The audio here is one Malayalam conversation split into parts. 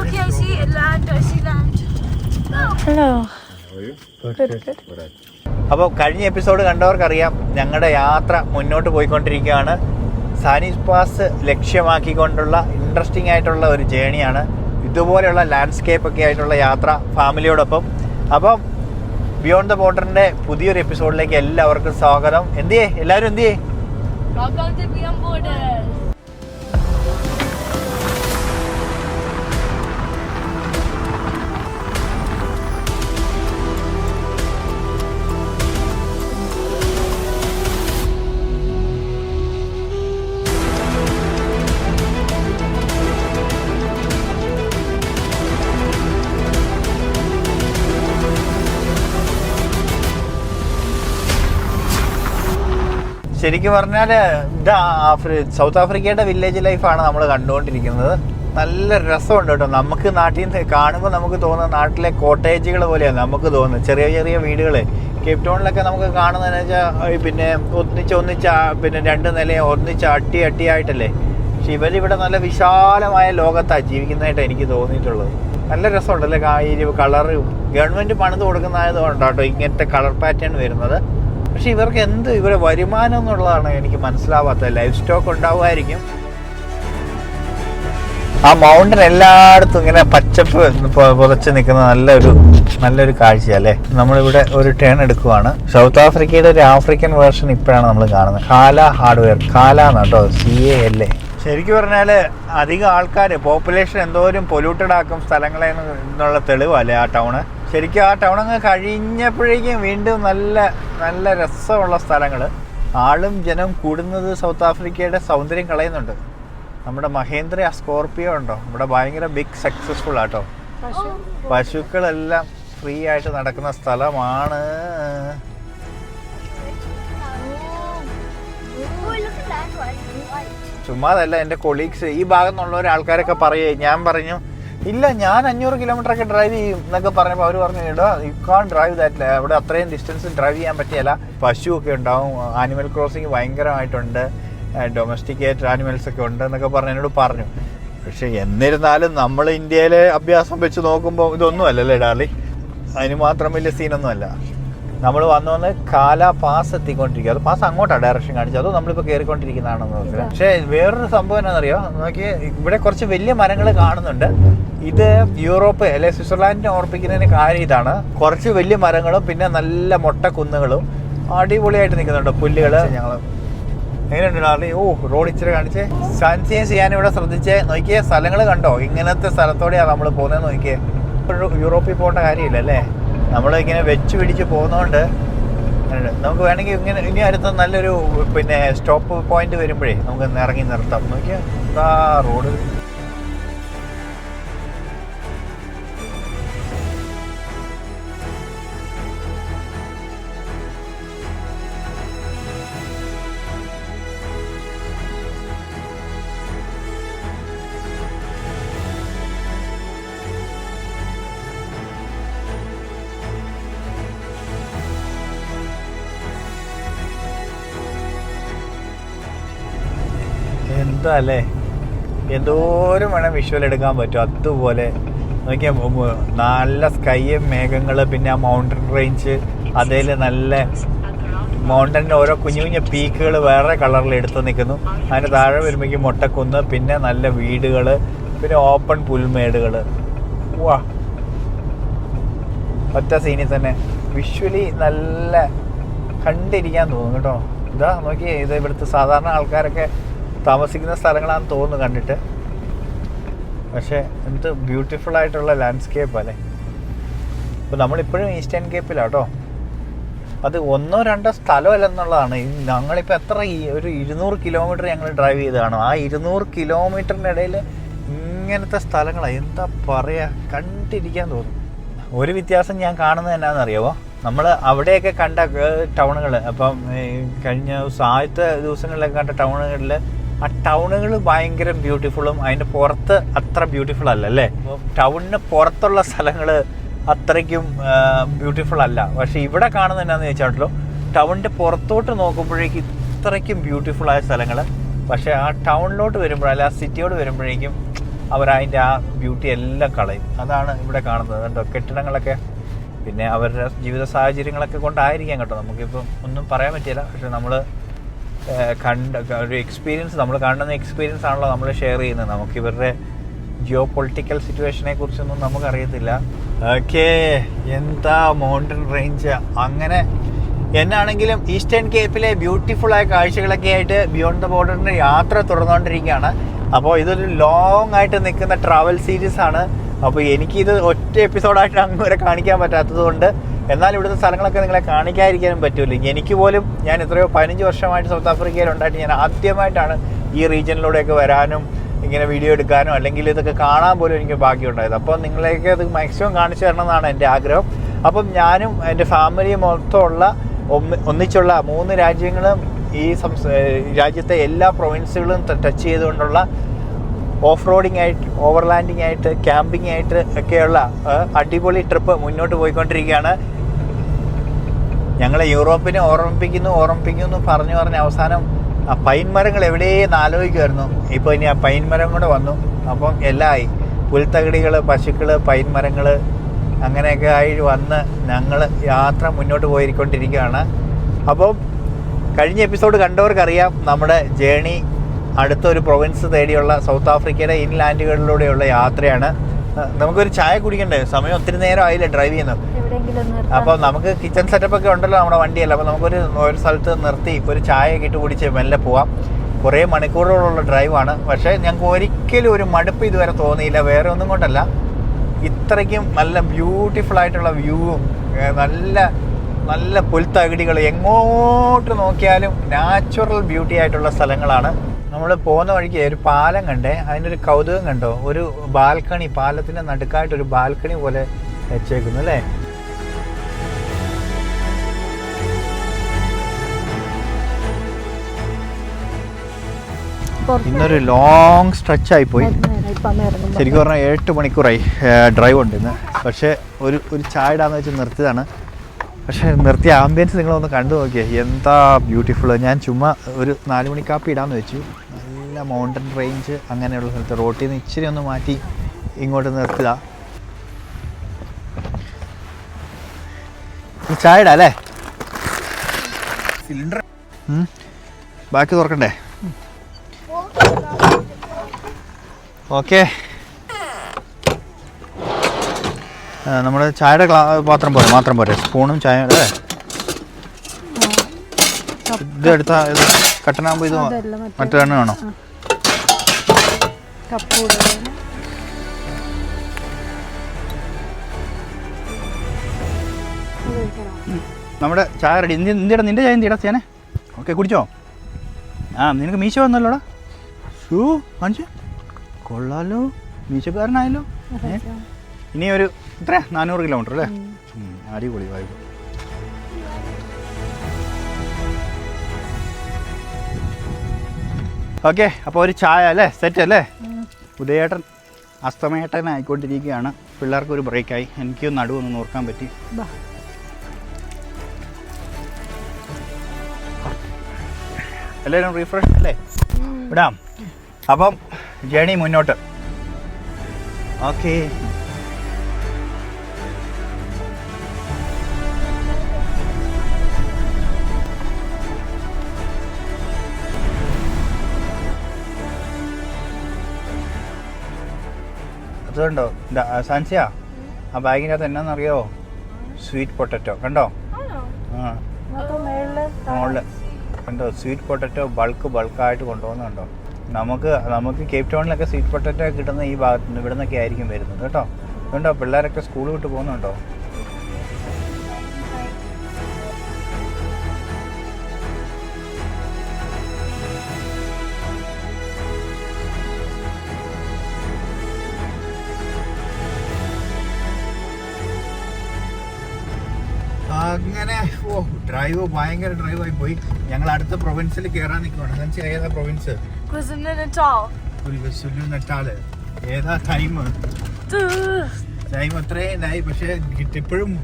Okay, I see land. I see land. Hello. അപ്പോൾ കഴിഞ്ഞ എപ്പിസോഡ് കണ്ടവർക്കറിയാം ഞങ്ങളുടെ യാത്ര മുന്നോട്ട് പോയിക്കൊണ്ടിരിക്കുകയാണ്. സാനിസ് പാസ് ലക്ഷ്യമാക്കിക്കൊണ്ടുള്ള ഇൻട്രസ്റ്റിംഗ് ആയിട്ടുള്ള ഒരു ജേണിയാണ് ഇതുപോലെയുള്ള ലാൻഡ്സ്കേപ്പ് ഒക്കെ ആയിട്ടുള്ള യാത്ര ഫാമിലിയോടൊപ്പം അപ്പം ബിയോണ്ട് ദ ബോർഡറിന്റെ പുതിയൊരു എപ്പിസോഡിലേക്ക് എല്ലാവർക്കും സ്വാഗതം. എന്തിയേ? എല്ലാവരും എന്തിയേ? ശരിക്കും പറഞ്ഞാൽ ഇത് ആഫ്രി സൗത്ത് ആഫ്രിക്കയുടെ വില്ലേജ് ലൈഫാണ് നമ്മൾ കണ്ടുകൊണ്ടിരിക്കുന്നത്. നല്ല രസമുണ്ട് കേട്ടോ. നമുക്ക് നാട്ടിൽ നിന്ന് കാണുമ്പോൾ നമുക്ക് തോന്നുന്ന നാട്ടിലെ കോട്ടേജുകൾ പോലെയാണ് നമുക്ക് തോന്നുന്നത്. ചെറിയ ചെറിയ വീടുകൾ കേപ്പ് ടൗണിലൊക്കെ നമുക്ക് കാണുന്നതെന്ന് വെച്ചാൽ പിന്നെ ഒന്നിച്ച് ഒന്നിച്ച് പിന്നെ രണ്ട് നിലയും ഒന്നിച്ച് അട്ടി അട്ടിയായിട്ടല്ലേ. പക്ഷെ ഇവരിവിടെ നല്ല വിശാലമായ ലോകത്താണ് ജീവിക്കുന്നതായിട്ട് എനിക്ക് തോന്നിയിട്ടുള്ളത്. നല്ല രസമുണ്ടല്ലേ ഈ കളറ് ഗവൺമെന്റ് പണിത് കൊടുക്കുന്നതായതുകൊണ്ടാട്ടോ ഇങ്ങനത്തെ കളർ പാറ്റേൺ വരുന്നത്. പക്ഷെ ഇവർക്ക് എന്ത്? ഇവരെ വരുമാനം എന്നുള്ളതാണ് എനിക്ക് മനസ്സിലാവാത്തത്. ലൈഫ് സ്റ്റോക്ക് ഉണ്ടാവുമായിരിക്കും. ആ മൗണ്ടൻ എല്ലായിടത്തും ഇങ്ങനെ പച്ചപ്പ് പുതച്ച് നിൽക്കുന്ന നല്ലൊരു നല്ലൊരു കാഴ്ചയല്ലേ നമ്മളിവിടെ ഒരു ടേൺ എടുക്കുവാണ്. സൗത്ത് ആഫ്രിക്കയുടെ ഒരു ആഫ്രിക്കൻ വേർഷൻ ഇപ്പോഴാണ് നമ്മൾ കാണുന്നത്. കാല ഹാർഡ്വെയർ കാല എന്നാട്ടോ സി എ എൽ എ ശരിക്കും പറഞ്ഞാൽ അധികം ആൾക്കാർ പോപ്പുലേഷൻ എന്തോരം പൊല്യൂട്ടഡ് ആക്കും സ്ഥലങ്ങളെ എന്നുള്ള തെളിവല്ലേ ആ ടൗണ് ശരിക്കും ആ ടൗണങ്ങ് കഴിഞ്ഞപ്പോഴേക്കും വീണ്ടും നല്ല നല്ല രസമുള്ള സ്ഥലങ്ങൾ ആളും ജനം കൂടുന്നത് സൗത്ത് ആഫ്രിക്കയുടെ സൗന്ദര്യം കളയുന്നുണ്ട്. നമ്മുടെ മഹേന്ദ്ര സ്കോർപിയോ ഉണ്ടോ? ഇവിടെ ഭയങ്കര ബിഗ് സക്സസ്ഫുൾ ആട്ടോ പശുക്കളെല്ലാം ഫ്രീ ആയിട്ട് നടക്കുന്ന സ്ഥലമാണ്. ചുമ്മാതല്ല എന്റെ കൊളീഗ്സ് ഈ ഭാഗത്തുള്ളവരെ ആൾക്കാരൊക്കെ പറയേ ഞാൻ പറഞ്ഞു ഇല്ല ഞാൻ അഞ്ഞൂറ് കിലോമീറ്റർ ഒക്കെ ഡ്രൈവ് ചെയ്യും എന്നൊക്കെ പറഞ്ഞപ്പോൾ അവർ പറഞ്ഞു കേട്ടോ യു കാൺ ഡ്രൈവ് ദാറ്റ് അവിടെ അത്രയും ഡിസ്റ്റൻസ് ഡ്രൈവ് ചെയ്യാൻ പറ്റിയല്ല. പശു ഒക്കെ ഉണ്ടാവും. ആനിമൽ ക്രോസിങ് ഭയങ്കരമായിട്ടുണ്ട്. ഡൊമസ്റ്റിക്കേറ്റഡ് ആനിമൽസ് ഒക്കെ ഉണ്ട് എന്നൊക്കെ പറഞ്ഞു എന്നോട് പറഞ്ഞു. പക്ഷെ എന്നിരുന്നാലും നമ്മൾ ഇന്ത്യയിലെ അഭ്യാസം വെച്ച് നോക്കുമ്പോൾ ഇതൊന്നും അല്ലല്ലേ ഡാർലി അതിന് മാത്രം വലിയ സീനൊന്നും അല്ല. നമ്മൾ വന്നു വന്ന് കാല പാസ് എത്തിക്കൊണ്ടിരിക്കുക അത് പാസ് അങ്ങോട്ടാണ് ഡയറക്ഷൻ കാണിച്ചത്. അതോ നമ്മളിപ്പോൾ കയറിക്കൊണ്ടിരിക്കുന്നതാണെന്ന് നോക്കുക പക്ഷേ വേറൊരു സംഭവം എന്നാണെന്നറിയോ നോക്കി ഇവിടെ കുറച്ച് വലിയ മരങ്ങൾ കാണുന്നുണ്ട്. ഇത് യൂറോപ്പ് അല്ലെ സ്വിറ്റ്സർലാൻഡിനെ ഓർപ്പിക്കുന്നതിന് കാര്യം ഇതാണ്. കുറച്ച് വലിയ മരങ്ങളും പിന്നെ നല്ല മൊട്ട കുന്നുകളും. അടിപൊളിയായിട്ട് നിൽക്കുന്നുണ്ട് പുല്ലുകൾ ഞങ്ങൾ എങ്ങനെയുണ്ട് ഡാർലി ഓ റോഡ് ഇച്ചിരി കാണിച്ചേ. സൺസീൻ ചെയ്യാൻ ഇവിടെ ശ്രദ്ധിച്ചേ. നോക്കിയേ സ്ഥലങ്ങൾ കണ്ടോ? ഇങ്ങനത്തെ സ്ഥലത്തോടെയാണ് നമ്മൾ പോകുന്നത് നോക്കിയേ. യൂറോപ്പിൽ പോകേണ്ട കാര്യമില്ല അല്ലേ? നമ്മൾ ഇങ്ങനെ വെച്ച് പിടിച്ച് പോകുന്നതുകൊണ്ട് നമുക്ക് വേണമെങ്കിൽ ഇങ്ങനെ ഇനി അടുത്ത നല്ലൊരു പിന്നെ സ്റ്റോപ്പ് പോയിന്റ് വരുമ്പോഴേ നമുക്ക് ഇറങ്ങി നിർത്താം. നോക്കിയാ ആ റോഡ്. എന്താ അല്ലേ എന്തോരം വേണം വിഷ്വൽ എടുക്കാൻ പറ്റും. അതുപോലെ നോക്കിയാൽ നല്ല സ്കൈയും മേഘങ്ങൾ പിന്നെ ആ മൗണ്ടൻ റേഞ്ച് അതിൽ നല്ല മൗണ്ടന്റെ ഓരോ കുഞ്ഞു കുഞ്ഞു പീക്കുകൾ വേറെ കളറിൽ എടുത്ത് നിൽക്കുന്നു. അതിന് താഴെ വരുമ്പോഴേക്കും മുട്ടക്കുന്ന് പിന്നെ നല്ല വീടുകൾ പിന്നെ ഓപ്പൺ പുൽമേടുകൾ. വാ ഒറ്റ സീനിൽ തന്നെ. വിഷ്വലി നല്ല കണ്ടിരിക്കാൻ തോന്നും കേട്ടോ. ഇതാ നോക്കിയേ ഇത് ഇവിടുത്തെ സാധാരണ ആൾക്കാരൊക്കെ താമസിക്കുന്ന സ്ഥലങ്ങളാണെന്ന് തോന്നുന്നു കണ്ടിട്ട്. പക്ഷേ എന്ത് ബ്യൂട്ടിഫുൾ ആയിട്ടുള്ള ലാൻഡ്സ്കേപ്പ് അല്ലേ? ഇപ്പോൾ നമ്മളിപ്പോഴും ഈസ്റ്റേൺ കേപ്പിലാണ് കേട്ടോ അത് ഒന്നോ രണ്ടോ സ്ഥലമല്ലെന്നുള്ളതാണ് എന്നുള്ളതാണ്. ഞങ്ങളിപ്പോൾ എത്ര ഒരു ഇരുന്നൂറ് കിലോമീറ്റർ ഞങ്ങൾ ഡ്രൈവ് ചെയ്തതാണ്. ആ ഇരുന്നൂറ് കിലോമീറ്ററിന്റെ ഇടയിൽ ഇങ്ങനത്തെ സ്ഥലങ്ങളാണ് എന്താ പറയുക കണ്ടിരിക്കാൻ തോന്നും. ഒരു വ്യത്യാസം ഞാൻ കാണുന്നത് എന്നാണെന്നറിയാമോ നമ്മൾ അവിടെയൊക്കെ കണ്ട ടൗണുകൾ അപ്പം കഴിഞ്ഞ ദിവസം ആദ്യത്തെ ദിവസങ്ങളിലൊക്കെ കണ്ട ടൗണുകളിൽ ആ ടൗണുകൾ ഭയങ്കര ബ്യൂട്ടിഫുള്ളും അതിന്റെ പുറത്ത് അത്ര ബ്യൂട്ടിഫുൾ അല്ല അല്ലേ ടൗണിന് പുറത്തുള്ള സ്ഥലങ്ങൾ അത്രയ്ക്കും ബ്യൂട്ടിഫുൾ അല്ല. പക്ഷെ ഇവിടെ കാണുന്നത് എന്നാന്ന് ചോദിച്ചാട്ടല്ലോ ടൗണിന്റെ പുറത്തോട്ട് നോക്കുമ്പോഴേക്കും ഇത്രയ്ക്കും ബ്യൂട്ടിഫുൾ ആയ സ്ഥലങ്ങൾ പക്ഷേ ആ ടൗണിലോട്ട് വരുമ്പോൾ അല്ല ആ സിറ്റിയോട് വരുമ്പോഴേക്കും അവർ അതിന്റെ ആ ബ്യൂട്ടി എല്ലാം കളയും. അതാണ് ഇവിടെ കാണുന്നത്. കണ്ടോ കെട്ടിടങ്ങളൊക്കെ പിന്നെ അവരുടെ ജീവിത സാഹചര്യങ്ങളൊക്കെ കൊണ്ടായിരിക്കാം കേട്ടോ. നമുക്കിപ്പം ഒന്നും പറയാൻ പറ്റില്ല. പക്ഷെ നമ്മൾ കണ്ട ഒരു എക്സ്പീരിയൻസ് നമ്മൾ കാണുന്ന എക്സ്പീരിയൻസ് ആണല്ലോ നമ്മൾ ഷെയർ ചെയ്യുന്നത്. നമുക്ക് ഇവരുടെ ജിയോ പൊളിറ്റിക്കൽ സിറ്റുവേഷനെ കുറിച്ചൊന്നും നമുക്കറിയത്തില്ല. ഓക്കെ എന്താ മൗണ്ടൻ റേഞ്ച് അങ്ങനെ എന്നാണെങ്കിലും ഈസ്റ്റേൺ കേപ്പിലെ ബ്യൂട്ടിഫുൾ ആയ കാഴ്ചകളൊക്കെ ആയിട്ട് ബിയോണ്ട് ദ ബോർഡറിന്റെ യാത്ര തുടർന്നുകൊണ്ടിരിക്കുകയാണ്. അപ്പോൾ ഇതൊരു ലോങ് ആയിട്ട് നിൽക്കുന്ന ട്രാവൽ സീരീസ് ആണ്. അപ്പോൾ എനിക്കിത് ഒറ്റ എപ്പിസോഡായിട്ട് അങ്ങ് വരെ കാണിക്കാൻ പറ്റാത്തത് കൊണ്ട് എന്നാൽ ഇവിടുത്തെ സ്ഥലങ്ങളൊക്കെ നിങ്ങളെ കാണിക്കാതിരിക്കാനും പറ്റില്ല എനിക്ക് പോലും ഞാൻ എത്രയോ പതിനഞ്ച് വർഷമായിട്ട് സൗത്ത് ആഫ്രിക്കയിൽ ഉണ്ടായിട്ട് ഞാൻ ആദ്യമായിട്ടാണ് ഈ റീജിയനിലൂടെയൊക്കെ വരാനും ഇങ്ങനെ വീഡിയോ എടുക്കാനോ അല്ലെങ്കിൽ ഇതൊക്കെ കാണാൻ പോലും എനിക്ക് ഭാഗ്യമുണ്ടായത്. അപ്പോൾ നിങ്ങളെയൊക്കെ അത് മാക്സിമം കാണിച്ചു തരണം എന്നാണ് എന്റെ ആഗ്രഹം. അപ്പം ഞാനും എന്റെ ഫാമിലിയും മൊത്തമുള്ള ഒന്നിച്ചുള്ള മൂന്ന് രാജ്യങ്ങളും ഈ രാജ്യത്തെ എല്ലാ പ്രൊവിൻസുകളും ടച്ച് ചെയ്തുകൊണ്ടുള്ള ഓഫ് റോഡിങ് ആയിട്ട് ഓവർലാൻഡിങ് ആയിട്ട് ക്യാമ്പിംഗ് ആയിട്ട് ഒക്കെയുള്ള അടിപൊളി ട്രിപ്പ് മുന്നോട്ട് പോയിക്കൊണ്ടിരിക്കുകയാണ്. ഞങ്ങളെ യൂറോപ്പിനെ ഓർമ്മിപ്പിക്കുന്നു ഓർമ്മിപ്പിക്കുന്നു പറഞ്ഞു പറഞ്ഞ് അവസാനം ആ പൈൻ മരങ്ങൾ എവിടെയെന്ന് ആലോചിക്കുമായിരുന്നു ഇപ്പോൾ ഇനി ആ പൈൻ മരം കൂടെ വന്നു. അപ്പം എല്ലാം ആയി പുൽത്തകിടികൾ പശുക്കൾ പൈൻ മരങ്ങൾ അങ്ങനെയൊക്കെ ആയി വന്ന് ഞങ്ങൾ യാത്ര മുന്നോട്ട് പോയിക്കൊണ്ടിരിക്കുകയാണ് അപ്പം കഴിഞ്ഞ എപ്പിസോഡ് കണ്ടവർക്കറിയാം നമ്മുടെ ജേണി അടുത്തൊരു പ്രൊവിൻസ് തേടിയുള്ള സൗത്ത് ആഫ്രിക്കയുടെ ഇൻലാൻഡുകളിലൂടെയുള്ള യാത്രയാണ്. നമുക്കൊരു ചായ കുടിക്കണ്ടേ? സമയം ഒത്തിരി നേരം ആയില്ല ഡ്രൈവ് ചെയ്യുന്നത്. അപ്പോൾ നമുക്ക് കിച്ചൺ സെറ്റപ്പ് ഒക്കെ ഉണ്ടല്ലോ നമ്മുടെ വണ്ടിയല്ല. അപ്പോൾ നമുക്കൊരു ഒരു സ്ഥലത്ത് നിർത്തി ഒരു ചായ ഒക്കെ ഇട്ട് കുടിച്ച് മെല്ലെ പോവാം. കുറേ മണിക്കൂറുകളുള്ള ഡ്രൈവാണ് പക്ഷേ ഞങ്ങൾക്ക് ഒരിക്കലും ഒരു മടുപ്പ് ഇതുവരെ തോന്നിയില്ല. വേറെ ഒന്നും കൊണ്ടല്ല. ഇത്രയ്ക്കും നല്ല ബ്യൂട്ടിഫുൾ ആയിട്ടുള്ള വ്യൂവും നല്ല നല്ല പുൽത്തകിടികൾ എങ്ങോട്ട് നോക്കിയാലും നാച്ചുറൽ ബ്യൂട്ടി ആയിട്ടുള്ള സ്ഥലങ്ങളാണ്. നമ്മൾ പോകുന്ന വഴിക്ക് ഒരു പാലം കണ്ടേ. അതിനൊരു കൗതുകം കണ്ടോ? ഒരു ബാൽക്കണി പാലത്തിന്റെ നടുക്കായിട്ടൊരു ബാൽക്കണി പോലെ വെച്ചേക്കുന്നു അല്ലേ? ഇന്നൊരു ലോങ് സ്ട്രെച്ച് ആയി പോയി മരുന്ന് നേരം ഇപ്പം അമ്മ ഇറങ്ങുമ്പോൾ. ശരിക്കും പറഞ്ഞാൽ എട്ട് മണിക്കൂറായി ഡ്രൈവ് ഉണ്ട് ഇന്ന്. പക്ഷേ ഒരു ഒരു ചായ ഇടാന്ന് വെച്ച് നിർത്തിയതാണ്. പക്ഷേ നിർത്തിയ ആംബിയൻസ് നിങ്ങളൊന്ന് കണ്ടു നോക്കിയേ. എന്താ ബ്യൂട്ടിഫുൾ ഞാൻ ചുമ്മാ ഒരു നാല് മണി കാപ്പി ഇടാന്ന് വെച്ചു. നല്ല മൗണ്ടൻ റേഞ്ച് അങ്ങനെയുള്ള സ്ഥലത്ത് റോട്ടിൽ നിന്ന് ഇച്ചിരി ഒന്ന് മാറ്റി ഇങ്ങോട്ട് നിർത്തുക ഈ ചായ ഇടാം അല്ലേ? സിലിണ്ടർ ബാക്കി തുറക്കണ്ടേ? ഓക്കെ. നമ്മുടെ ചായയുടെ പാത്രം പോരെ മാത്രം പോരെ. സ്പൂണും ചായ അല്ലേ? ഇത് എടുത്ത ഇത് കട്ടനാകുമ്പോൾ ഇത് മറ്റേ- വേണോ? നമ്മുടെ ചായ റെഡി ഇന്ത്യ ഇന്ത്യയുടെ നിന്റെ ചായ ഇന്ത്യയുടെ ചെയ്യാനേ ഓക്കെ കുടിച്ചോ? ആ നിനക്ക് മീശ വന്നല്ലോടാ. കാണിച്ചു. കൊള്ളാലോ. മീശക്കാരനായല്ലോ? ഇനി ഒരു എത്ര നാനൂറ് കിലോമീറ്റർ അല്ലേ? അടിപൊളി വായ്പ ഓക്കെ അപ്പോൾ ഒരു ചായ അല്ലേ? സെറ്റ് അല്ലേ. ഉദയേട്ടൻ അസ്തമേട്ടനായിക്കൊണ്ടിരിക്കുകയാണ് പിള്ളേർക്ക് ഒരു ബ്രേക്കായി എനിക്ക് നടുവൊന്ന് നോർക്കാൻ പറ്റി. എല്ലാവരും റീഫ്രഷ് അല്ലേ. വിടാം. അപ്പം ജേണി മുന്നോട്ട്. ഓക്കെ. അതുകൊണ്ടോ? സാൻസിയ ആ ബാഗിനകത്ത് എന്നാന്നറിയോ? സ്വീറ്റ് പൊട്ടറ്റോ കണ്ടോ? ആ. മുകളിൽ കണ്ടോ? സ്വീറ്റ് പൊട്ടറ്റോ ബൾക്ക് ബൾക്കായിട്ട് കൊണ്ടുപോകുന്നുണ്ടോ? നമുക്ക് നമുക്ക് കേപ്പ് ടൗണിലൊക്കെ സ്വീറ്റ് പൊട്ടറ്റോ കിട്ടുന്ന ഈ ഭാഗത്ത് നിന്ന് ഇവിടെ നിന്നൊക്കെ ആയിരിക്കും വരുന്നത് കേട്ടോ. അതുകൊണ്ടോ പിള്ളേരൊക്കെ സ്കൂൾ വിട്ട് പോകുന്നുണ്ടോ? അങ്ങനെ ഓ ഡ്രൈവ് ഭയങ്കര ഡ്രൈവായി പോയി. ഞങ്ങൾ അടുത്ത പ്രൊവിൻസിൽ കയറാൻ നിൽക്കുവാണ് എന്നുവെച്ചാൽ ഏതാ പ്രൊവിൻസ് KwaZulu-Natal. സുല്ലു നട്ടാൽ ഏതാ ടൈം. ടൈം അത്രയും ആയി. പക്ഷേ കിട്ട- ഇപ്പോഴും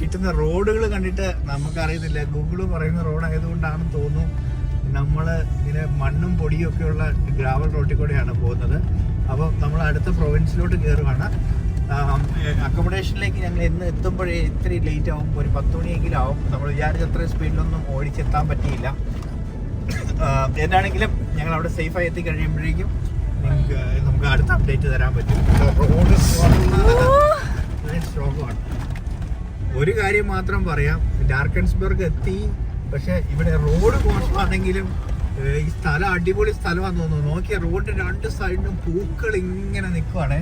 കിട്ടുന്ന റോഡുകൾ കണ്ടിട്ട് നമുക്കറിയുന്നില്ല. ഗൂഗിൾ പറയുന്ന റോഡ് ആയതുകൊണ്ടാണെന്ന് തോന്നുന്നു. നമ്മൾ ഇങ്ങനെ മണ്ണും പൊടിയും ഒക്കെയുള്ള ഗ്രാവൽ റോട്ടിൽ കൂടെയാണ് പോകുന്നത്. അപ്പോൾ നമ്മൾ അടുത്ത പ്രൊവിൻസിലോട്ട് കയറുകയാണ് അക്കോമഡേഷനിലേക്ക് ഞങ്ങൾ ഇന്ന് എത്തുമ്പോഴേ ഇത്തിരി ലേറ്റ് ആവും. ഒരു പത്ത് മണിയെങ്കിലും ആവും. നമ്മൾ വിചാരിച്ച അത്രയും സ്പീഡിലൊന്നും ഓടിച്ചെത്താൻ പറ്റിയില്ല. എന്നാണെങ്കിലും ഞങ്ങൾ അവിടെ സേഫായി എത്തി കഴിയുമ്പോഴേക്കും നിങ്ങൾക്ക് നമുക്ക് അടുത്ത അപ്ഡേറ്റ് തരാൻ പറ്റും. റോഡ് ഒരു കാര്യം മാത്രം പറയാം. ഡാർക്കൻസ്ബർഗ് എത്തി. പക്ഷെ ഇവിടെ റോഡ് മോശമാണെങ്കിലും ഈ സ്ഥലം അടിപൊളി സ്ഥലമാണെന്ന് തോന്നുന്നു. നോക്കിയ റോഡിന്റെ രണ്ട് സൈഡിലും പൂക്കൾ ഇങ്ങനെ നിൽക്കുവാണ്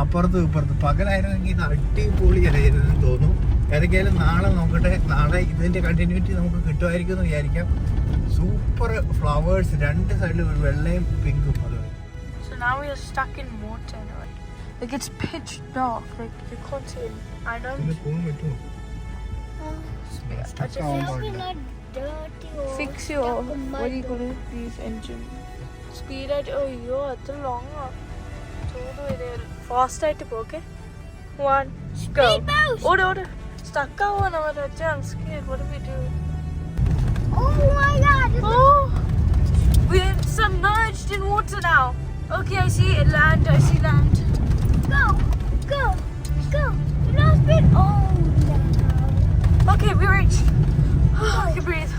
അപ്പുറത്ത് ഇപ്പുറത്ത്. പകലായിരുന്നെങ്കിൽ ഇത് അടിപൊളിയായിരുന്നു തോന്നുന്നു ഏതൊക്കെയായാലും നാളെ നോക്കട്ടെ. നാളെ ഇതിന്റെ കണ്ടിന്യൂറ്റി നമുക്ക് കിട്ടുമായിരിക്കും എന്ന് വിചാരിക്കാം. സൂപ്പർ ഫ്ലവേഴ്സ് രണ്ട് സൈഡിലും വെള്ളയും പിങ്കും അത് So now we are stuck in water. Like it's pitch dark. Like you can't see. I don't. പോകാൻ I just not dirty or fix your. What are you gonna these engine? Speed at oh yo, it's long. So do it. Fast at it, okay? One, go. Speed Oh my god! Oh, we're submerged in water now. Okay, I see it land. I see land. Go! Go! Go! No speed! Oh no! Okay, we reach. Oh, I can breathe.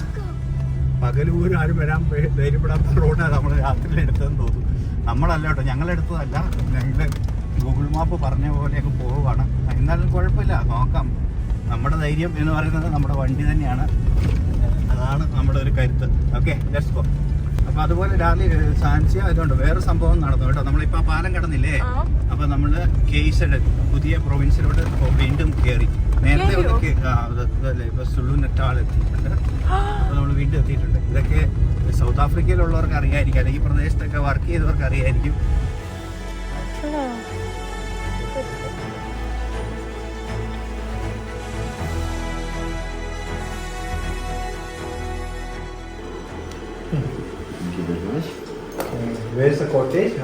പകൽ പോലും ആരും വരാൻ ധൈര്യപ്പെടാത്ത റോഡാണ് നമ്മൾ രാത്രിയിൽ എടുത്തതെന്ന് തോന്നുന്നു നമ്മളല്ല കേട്ടോ ഞങ്ങളെടുത്തതല്ല ഞങ്ങൾ ഗൂഗിൾ മാപ്പ് പറഞ്ഞ പോലെയൊക്കെ പോവുകയാണ് എന്നാലും കുഴപ്പമില്ല നോക്കാം നമ്മുടെ ധൈര്യം എന്ന് പറയുന്നത് നമ്മുടെ വണ്ടി തന്നെയാണ് അതാണ് നമ്മുടെ ഒരു കരുത്ത്. ഓക്കെ ലെറ്റ്സ് ഗോ അപ്പൊ അതുപോലെ രാത്രി സാൻസിയ അതുകൊണ്ട് വേറെ സംഭവം നടന്നു കേട്ടോ. നമ്മളിപ്പോ പാലം കടന്നില്ലേ. അപ്പൊ നമ്മൾ കേസഡ് പുതിയ പ്രൊവിൻസിലോട്ട് വീണ്ടും കയറി നേരത്തെ? ഒന്ന് ഇപ്പൊ സുളു നെറ്റാൾ എത്തിയിട്ടുണ്ട്. അപ്പൊ നമ്മൾ വീണ്ടും എത്തിയിട്ടുണ്ട്. ഇതൊക്കെ സൗത്ത് ആഫ്രിക്കയിലുള്ളവർക്ക് അറിയായിരിക്കും. അല്ലെങ്കിൽ ഈ പ്രദേശത്തൊക്കെ വർക്ക് ചെയ്തവർക്ക് അറിയായിരിക്കും.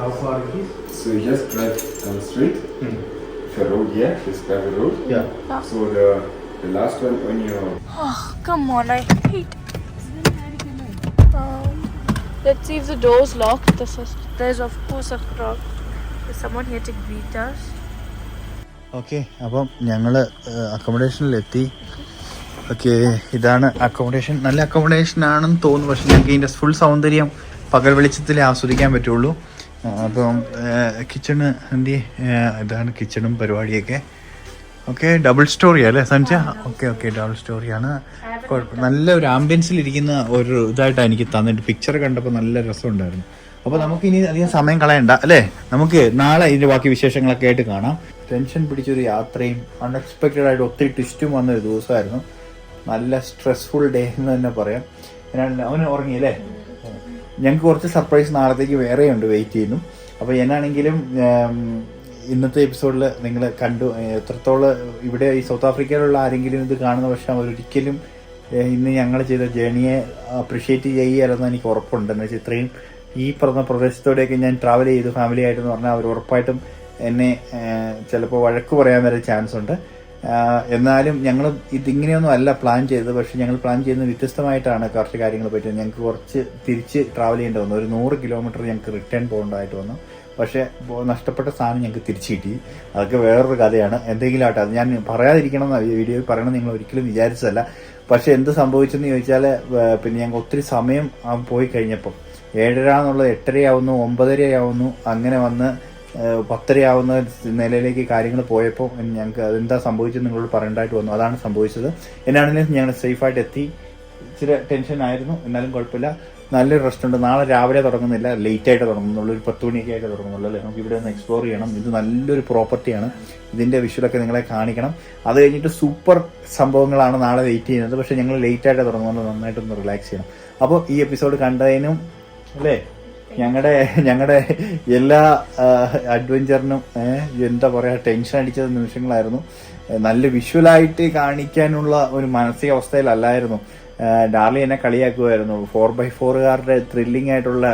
How far it is? So you just drive down the street, the road here, this gravel road. Yeah. yeah. So the the last one when you Oh, come on, I hate. Um, let's see if the door's locked. This is, there's of course a knock. There's someone here to greet us. Okay അപ്പം ഞങ്ങൾ അക്കോമഡേഷനിലെത്തി ഓക്കെ ഇതാണ് അക്കോമഡേഷൻ നല്ല അക്കോമഡേഷൻ ആണെന്ന് തോന്നുന്നു പക്ഷേ ഞങ്ങൾക്ക് ഇതിന്റെ ഫുൾ സൗന്ദര്യം പകൽ വെളിച്ചത്തിലേ ആസ്വദിക്കാൻ പറ്റുള്ളൂ അപ്പം കിച്ചണ് എന്തി ഇതാണ് കിച്ചണും പരിപാടിയൊക്കെ. ഓക്കെ ഡബിൾ സ്റ്റോറി അല്ലേ സഞ്ജ? ഓക്കെ ഓക്കെ ഡബിൾ സ്റ്റോറിയാണ്. കുഴപ്പം നല്ല ഒരു ആംബിയൻസിൽ ഇരിക്കുന്ന ഒരു ഇതായിട്ടാണ് എനിക്ക് തന്നിട്ട് പിക്ചർ കണ്ടപ്പോൾ നല്ല രസമുണ്ടായിരുന്നു. അപ്പോൾ നമുക്ക് ഇനി അധികം സമയം കളയണ്ട അല്ലേ? നമുക്ക് നാളെ ഇതിന്റെ ബാക്കി വിശേഷങ്ങളൊക്കെ ആയിട്ട് കാണാം. ടെൻഷൻ പിടിച്ചൊരു യാത്രയും അൺഎക്സ്പെക്റ്റഡ് ആയിട്ട് ഒത്തിരി ട്വിസ്റ്റും വന്ന ഒരു ദിവസമായിരുന്നു. നല്ല സ്ട്രെസ്ഫുൾ ഡേ എന്ന് തന്നെ പറയാം. അവന് ഉറങ്ങി ഉറങ്ങിയല്ലേ ഞങ്ങൾക്ക് കുറച്ച് സർപ്രൈസ് നാളത്തേക്ക് വേറെയുണ്ട് വെയിറ്റ് ചെയ്യുന്നു. അപ്പോൾ എന്നാണെങ്കിലും ഇന്നത്തെ എപ്പിസോഡിൽ നിങ്ങൾ കണ്ടു എത്രത്തോളം ഇവിടെ ഈ സൗത്ത് ആഫ്രിക്കയിലുള്ള ആരെങ്കിലും ഇത് കാണുന്ന പക്ഷേ അവരൊരിക്കലും ഇന്ന് ഞങ്ങൾ ചെയ്ത ജേണിയെ അപ്രിഷ്യേറ്റ് ചെയ്യുകയല്ലെന്ന് എനിക്ക് ഉറപ്പുണ്ട്. എന്ന് വെച്ചാൽ ഇത്രയും ഈ പറഞ്ഞ പ്രദേശത്തോടെയൊക്കെ ഞാൻ ട്രാവൽ ചെയ്തു ഫാമിലി ആയിട്ടെന്ന് പറഞ്ഞാൽ അവർ ഉറപ്പായിട്ടും എന്നെ ചിലപ്പോൾ വഴക്ക് പറയാൻ വരെ ചാൻസ് ഉണ്ട്. എന്നാലും ഞങ്ങൾ ഇതിങ്ങനെയൊന്നും അല്ല പ്ലാൻ ചെയ്തത്. പക്ഷെ ഞങ്ങൾ പ്ലാൻ ചെയ്യുന്നത് വ്യത്യസ്തമായിട്ടാണ് കുറച്ച് കാര്യങ്ങൾ പറ്റിയത് ഞങ്ങൾക്ക് കുറച്ച് തിരിച്ച് ട്രാവൽ ചെയ്യേണ്ടി വന്നു. ഒരു നൂറ് കിലോമീറ്റർ ഞങ്ങൾക്ക് റിട്ടേൺ പോകേണ്ടതായിട്ട് വന്നു. പക്ഷേ നഷ്ടപ്പെട്ട സാധനം ഞങ്ങൾക്ക് തിരിച്ചു കിട്ടി. അതൊക്കെ വേറൊരു കഥയാണ്. എന്തെങ്കിലും ആട്ടെ അത് ഞാൻ പറയാതിരിക്കണം എന്ന് വീഡിയോയിൽ പറയണം നിങ്ങൾ ഒരിക്കലും വിചാരിച്ചതല്ല. പക്ഷേ എന്ത് സംഭവിച്ചെന്ന് ചോദിച്ചാൽ പിന്നെ ഞങ്ങൾക്ക് ഒത്തിരി സമയം പോയി കഴിഞ്ഞപ്പം ഏഴര എന്നുള്ളത് എട്ടരയാവുന്നു ഒമ്പതരയാവുന്നു അങ്ങനെ വന്ന് പത്തരയാവുന്ന നിലയിലേക്ക് കാര്യങ്ങൾ പോയപ്പോൾ ഞങ്ങൾക്ക് അതെന്താ സംഭവിച്ചത് നിങ്ങളോട് പറയേണ്ടതായിട്ട് വന്നു. അതാണ് സംഭവിച്ചത്. എന്നാണെങ്കിലും ഞങ്ങൾ സേഫായിട്ട് എത്തി. ഇച്ചിരി ടെൻഷൻ ആയിരുന്നു. എന്നാലും കുഴപ്പമില്ല. നല്ലൊരു ഉണ്ട്. നാളെ രാവിലെ തുടങ്ങുന്നില്ല. ലേറ്റ് ആയിട്ട് തുടങ്ങുന്നുള്ളൂ. ഒരു പത്ത് മണിയൊക്കെ ആയിട്ട് തുടങ്ങുന്നുള്ളൂ അല്ലേ? നമുക്ക് ഇവിടെ ഒന്ന് എക്സ്പ്ലോർ ചെയ്യണം. ഇത് നല്ലൊരു പ്രോപ്പർട്ടിയാണ് ഇതിന്റെ വിഷ്വലൊക്കെ നിങ്ങളെ കാണിക്കണം. അത് കഴിഞ്ഞിട്ട് സൂപ്പർ സംഭവങ്ങളാണ് നാളെ വെയിറ്റ് ചെയ്യുന്നത്. പക്ഷേ ഞങ്ങൾ ലേറ്റ് ആയിട്ട് തുടങ്ങുന്നുണ്ട് നന്നായിട്ടൊന്ന് റിലാക്സ് ചെയ്യണം. അപ്പോൾ ഈ എപ്പിസോഡ് കണ്ടതിനും അല്ലേ? ഞങ്ങളുടെ ഞങ്ങളുടെ എല്ലാ അഡ്വഞ്ചറിനും എന്താ പറയുക ടെൻഷൻ അടിച്ച നിമിഷങ്ങളായിരുന്നു. നല്ല വിഷ്വലായിട്ട് കാണിക്കാനുള്ള ഒരു മാനസികാവസ്ഥയിലല്ലായിരുന്നു ഡാർലി എന്നെ കളിയാക്കുമായിരുന്നു ഫോർ ബൈ ഫോറുകാരുടെ ത്രില്ലിംഗ് ആയിട്ടുള്ള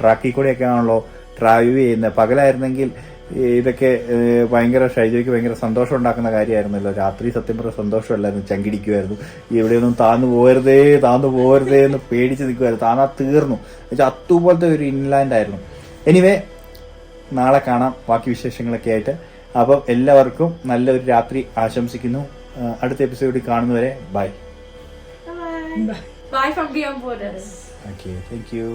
ട്രാക്കിൽ കൂടെയൊക്കെ ആണല്ലോ ഡ്രൈവ് ചെയ്യുന്നത്. പകലായിരുന്നെങ്കിൽ ഇതൊക്കെ ഭയങ്കര ഷൈജയ്ക്ക് ഭയങ്കര സന്തോഷം ഉണ്ടാക്കുന്ന കാര്യമായിരുന്നല്ലോ. രാത്രി സത്യം പറഞ്ഞ സന്തോഷമല്ലായിരുന്നു. ചങ്കിടിക്കുമായിരുന്നു എവിടെയൊന്നും താന്നു പോകരുതേ താന്നു പോകരുതേ എന്ന് പേടിച്ച് നിൽക്കുമായിരുന്നു താനാ തീർന്നു. എന്നുവെച്ചാൽ അതുപോലത്തെ ഒരു ഇൻലാൻഡ് ആയിരുന്നു. എനിവേ നാളെ കാണാം. ബാക്കി വിശേഷങ്ങളൊക്കെ ആയിട്ട്. അപ്പം എല്ലാവർക്കും നല്ലൊരു രാത്രി ആശംസിക്കുന്നു. അടുത്ത എപ്പിസോഡിൽ കാണുന്നവരെ bye bye from beyond borders okay thank you